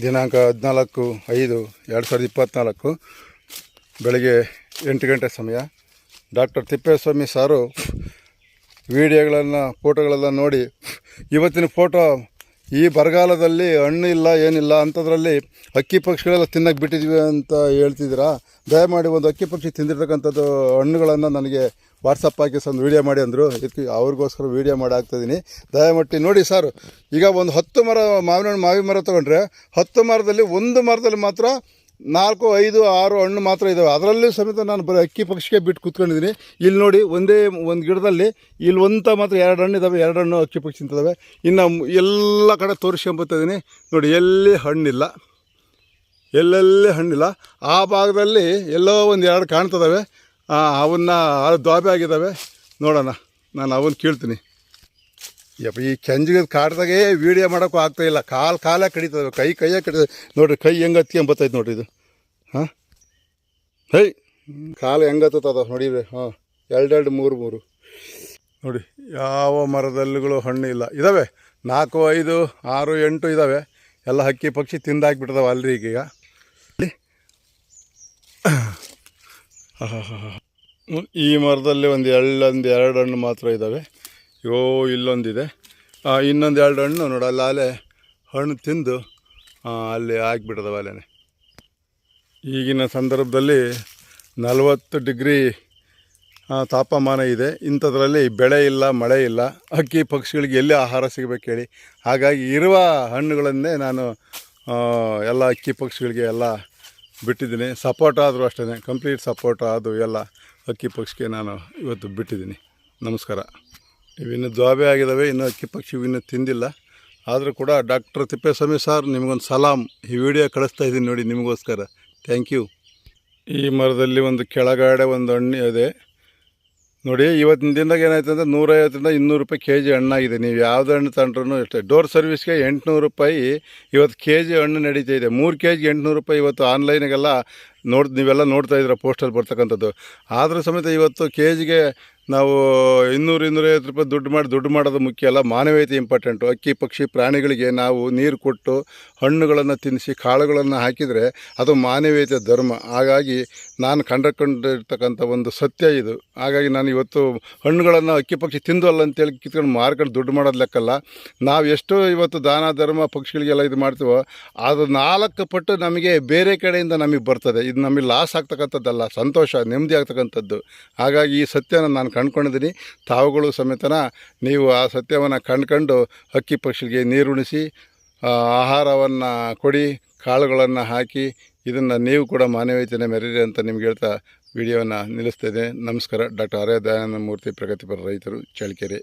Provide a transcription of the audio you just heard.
ದಿನಾಂಕ ಹದಿನಾಲ್ಕು, ಐದು, ಎರಡು ಸಾವಿರದ ಇಪ್ಪತ್ತ್ನಾಲ್ಕು ಬೆಳಗ್ಗೆ ಎಂಟು ಗಂಟೆ ಸಮಯ. ಡಾಕ್ಟರ್ ತಿಪ್ಪೇಸ್ವಾಮಿ ಸಾರು, ವಿಡಿಯೋಗಳನ್ನು ಫೋಟೋಗಳೆಲ್ಲ ನೋಡಿ, ಇವತ್ತಿನ ಫೋಟೋ ಈ ಬರಗಾಲದಲ್ಲಿ ಹಣ್ಣು ಇಲ್ಲ, ಏನಿಲ್ಲ ಅಂಥದ್ರಲ್ಲಿ ಅಕ್ಕಿ ಪಕ್ಷಿಗಳೆಲ್ಲ ತಿನ್ನಕ್ಕೆ ಬಿಟ್ಟಿದ್ವಿ ಅಂತ ಹೇಳ್ತಿದ್ದೀರಾ? ದಯಮಾಡಿ ಒಂದು ಅಕ್ಕಿ ಪಕ್ಷಿ ತಿಂದಿರ್ತಕ್ಕಂಥದ್ದು ಹಣ್ಣುಗಳನ್ನು ನನಗೆ ವಾಟ್ಸಪ್ ಹಾಕಿ ಒಂದು ವೀಡಿಯೋ ಮಾಡಿ ಅಂದರು. ಇದಕ್ಕೆ ಅವ್ರಿಗೋಸ್ಕರ ವೀಡಿಯೋ ಮಾಡಿ ಹಾಕ್ತಿದ್ದೀನಿ ದಯಮಟ್ಟಿ ನೋಡಿ ಸರ್, ಈಗ ಒಂದು ಹತ್ತು ಮರ, ಮಾವಿನ ಹಣ್ಣು ಮಾವಿ ಮರ ತೊಗೊಂಡ್ರೆ ಹತ್ತು ಮರದಲ್ಲಿ ಒಂದು ಮರದಲ್ಲಿ ಮಾತ್ರ ನಾಲ್ಕು, ಐದು, ಆರು ಹಣ್ಣು ಮಾತ್ರ ಇದ್ದಾವೆ ಅದರಲ್ಲೂ ಸಮೇತ ನಾನು ಬರೀ ಅಕ್ಕಿ ಪಕ್ಷಿಗೆ ಬಿಟ್ಟು ಕೂತ್ಕೊಂಡಿದ್ದೀನಿ. ಇಲ್ಲಿ ನೋಡಿ, ಒಂದೇ ಒಂದು ಗಿಡದಲ್ಲಿ ಇಲ್ಲಿ ಒಂತ ಮಾತ್ರ ಎರಡು ಹಣ್ಣು ಇದ್ದಾವೆ ಎರಡು ಹಣ್ಣು ಅಕ್ಕಿ ಪಕ್ಷಿ ತಿಂತದವೆ ಇನ್ನು ಎಲ್ಲ ಕಡೆ ತೋರಿಸ್ಕೊಂಬತ್ತಿದ್ದೀನಿ ನೋಡಿ, ಎಲ್ಲಿ ಹಣ್ಣಿಲ್ಲ. ಎಲ್ಲೆಲ್ಲಿ ಹಣ್ಣಿಲ್ಲ. ಆ ಭಾಗದಲ್ಲಿ ಎಲ್ಲೋ ಒಂದು ಎರಡು ಕಾಣ್ತದವೆ. ಅವನ್ನ ದ್ವಾಬೆ ಆಗಿದ್ದಾವೆ ನೋಡೋಣ. ನಾನು ಅವನ್ನ ಕೀಳ್ತೀನಿ. ಯಪ್ಪ, ಈ ಕೆಂಜಿಗೆ ಕಾಡ್ದಾಗೆ ವೀಡಿಯೋ ಮಾಡೋಕ್ಕೂ ಇಲ್ಲ. ಕಾಲು ಕಾಲೇ ಕಡಿತದೆ, ಕೈ ಕೈಯೇ ಕಡಿತದೆ. ನೋಡ್ರಿ, ಕೈ ಹೆಂಗೆ ಹತ್ಕೊಂಬತ್ತೈತೆ ನೋಡ್ರಿ ಇದು. ಹಾಂ? ಹೈ ಕಾಲು ಹೆಂಗೆ ಹತ್ತದ ನೋಡಿರಿ ಹಾಂ, ಎರಡೆರಡು ಮೂರು ಮೂರು. ನೋಡಿ, ಯಾವ ಮರದಲ್ಲುಗಳು ಹಣ್ಣು ಇಲ್ಲ. ಇದ್ದಾವೆ ನಾಲ್ಕು, ಐದು, ಆರು, ಎಂಟು ಇದ್ದಾವೆ ಎಲ್ಲ ಹಕ್ಕಿ ಪಕ್ಷಿ ತಿಂದಾಕ್ಬಿಟ್ಟದವ ಅಲ್ರಿ ಈಗ ಈ ಮರದಲ್ಲಿ ಒಂದು ಎಳ್ಳೊಂದು ಎರಡು ಹಣ್ಣು ಮಾತ್ರ ಇದ್ದಾವೆ ಯೋ, ಇಲ್ಲೊಂದಿದೆ. ಇನ್ನೊಂದು ಎರಡು ಹಣ್ಣು ನೋಡು, ಅಲ್ಲಿ ಹಣ್ಣು ತಿಂದು ಅಲ್ಲಿ ಹಾಕ್ಬಿಟ್ಟದವ ಅಲ್ಲೇ ಈಗಿನ ಸಂದರ್ಭದಲ್ಲಿ ನಲವತ್ತು ಡಿಗ್ರಿ ತಾಪಮಾನ ಇದೆ. ಇಂಥದ್ರಲ್ಲಿ ಬೆಳೆ ಇಲ್ಲ, ಮಳೆ ಇಲ್ಲ. ಅಕ್ಕಿ ಪಕ್ಷಿಗಳಿಗೆ ಎಲ್ಲಿ ಆಹಾರ ಸಿಗಬೇಕು ಹೇಳಿ. ಹಾಗಾಗಿ ಇರುವ ಹಣ್ಣುಗಳನ್ನೇ ನಾನು ಎಲ್ಲ ಅಕ್ಕಿ ಪಕ್ಷಿಗಳಿಗೆ ಎಲ್ಲ ಬಿಟ್ಟಿದ್ದೀನಿ. ಸಪೋರ್ಟ್ ಆದರೂ ಅಷ್ಟೇ ಕಂಪ್ಲೀಟ್ ಸಪೋರ್ಟ್ ಅದು ಎಲ್ಲ ಅಕ್ಕಿ ಪಕ್ಷಿಗೆ ನಾನು ಇವತ್ತು ಬಿಟ್ಟಿದ್ದೀನಿ. ನಮಸ್ಕಾರ. ಇವಿನ್ನು ದ್ವಾಬೆ ಆಗಿದ್ದಾವೆ ಇನ್ನು ಅಕ್ಕಿ ಪಕ್ಷಿ ಇವಿನ್ನು ತಿಂದಿಲ್ಲ. ಆದರೂ ಕೂಡ ಡಾಕ್ಟರ್ ತಿಪ್ಪೇಸ್ವಾಮಿ ಸರ್ ನಿಮಗೊಂದು ಸಲಾಮ್ ಈ ವಿಡಿಯೋ ಕಳಿಸ್ತಾ ಇದ್ದೀನಿ ನೋಡಿ ನಿಮಗೋಸ್ಕರ. ಥ್ಯಾಂಕ್ ಯು ಈ ಮರದಲ್ಲಿ ಒಂದು ಕೆಳಗಡೆ ಒಂದು ಹಣ್ಣು ಇದೆ. ನೋಡಿ, ಇವತ್ತಿನ ದಿನದಾಗ ಏನಾಯ್ತು ಅಂದರೆ ನೂರೈವತ್ತರಿಂದ ಇನ್ನೂರು ರೂಪಾಯಿ ಕೆ ಜಿ ಹಣ್ಣಾಗಿದೆ. ನೀವು ಯಾವುದೇ ಹಣ್ಣು ತಗೊಂಡ್ರೂ ಅಷ್ಟೇ. ಡೋರ್ ಸರ್ವಿಸ್ಗೆ ಎಂಟುನೂರು ರೂಪಾಯಿ, ಇವತ್ತು ಕೆ ಜಿ ಹಣ್ಣು ನಡೀತಾ ಇದೆ. ಮೂರು ಕೆ ಜಿ ಎಂಟುನೂರು ರೂಪಾಯಿ ಇವತ್ತು ಆನ್ಲೈನಿಗೆಲ್ಲ ನೋಡಿ, ನೀವೆಲ್ಲ ನೋಡ್ತಾ ಇದ್ದೀರ ಪೋಸ್ಟಲ್ಲಿ ಬರ್ತಕ್ಕಂಥದ್ದು. ಆದರೂ ಸಮೇತ ಇವತ್ತು ಕೆ ಜಿಗೆ ನಾವು ಇನ್ನೂರು ಇನ್ನೂರೈವತ್ತು ರೂಪಾಯಿ ದುಡ್ಡು ಮಾಡಿ ದುಡ್ಡು ಮಾಡೋದು ಮುಖ್ಯ ಅಲ್ಲ. ಮಾನವೀಯತೆ ಇಂಪಾರ್ಟೆಂಟು ಅಕ್ಕಿ, ಪಕ್ಷಿ, ಪ್ರಾಣಿಗಳಿಗೆ ನಾವು ನೀರು ಕೊಟ್ಟು ಹಣ್ಣುಗಳನ್ನು ತಿನ್ನಿಸಿ, ಕಾಳುಗಳನ್ನು ಹಾಕಿದರೆ ಅದು ಮಾನವೀಯತೆ ಧರ್ಮ. ಹಾಗಾಗಿ ನಾನು ಕಂಡುಕೊಂಡಿರ್ತಕ್ಕಂಥ ಒಂದು ಸತ್ಯ ಇದು. ಹಾಗಾಗಿ ನಾನು ಇವತ್ತು ಹಣ್ಣುಗಳನ್ನು ಅಕ್ಕಿ, ಪಕ್ಷಿ ತಿಂದು ಅಲ್ಲ ಅಂತೇಳಿ ಕಿತ್ಕೊಂಡು ಮಾರ್ಕೊಂಡು ದುಡ್ಡು ಮಾಡೋದು ಲೆಕ್ಕಲ್ಲ. ನಾವು ಎಷ್ಟು ಇವತ್ತು ದಾನ, ಧರ್ಮ, ಪಕ್ಷಿಗಳಿಗೆಲ್ಲ ಇದು ಮಾಡ್ತೀವೋ, ಅದು ನಾಲ್ಕು ಪಟ್ಟು ನಮಗೆ ಬೇರೆ ಕಡೆಯಿಂದ ನಮಗೆ ಬರ್ತದೆ. ಇದು ನಮಗೆ ಲಾಸ್ ಆಗ್ತಕ್ಕಂಥದ್ದಲ್ಲ, ಸಂತೋಷ, ನೆಮ್ಮದಿ ಆಗ್ತಕ್ಕಂಥದ್ದು. ಹಾಗಾಗಿ ಈ ಸತ್ಯನ ನಾನು ಕಂಡ್ಕೊಂಡಿದ್ದೀನಿ. ತಾವುಗಳು ಸಮೇತನ ನೀವು ಆ ಸತ್ಯವನ್ನು ಕಂಡ್ಕೊಂಡು ಹಕ್ಕಿ ಪಕ್ಷಿಗೆ ನೀರುಣಿಸಿ ಆಹಾರವನ್ನು ಕೊಡಿ, ಕಾಳುಗಳನ್ನು ಹಾಕಿ, ಇದನ್ನು ನೀವು ಕೂಡ ಮಾನವೀಯತೆಯನ್ನು ಮೆರೀರಿ ಅಂತ ನಿಮ್ಗೆ ಹೇಳ್ತಾ ವಿಡಿಯೋವನ್ನು ನಿಲ್ಲಿಸ್ತೇನೆ ನಮಸ್ಕಾರ. ಡಾಕ್ಟರ್ ಆರ್ಯ ದಯಾನಂದ ಮೂರ್ತಿ, ಪ್ರಗತಿಪರ ರೈತರು, ಚಳ್ಳಕೆರೆ.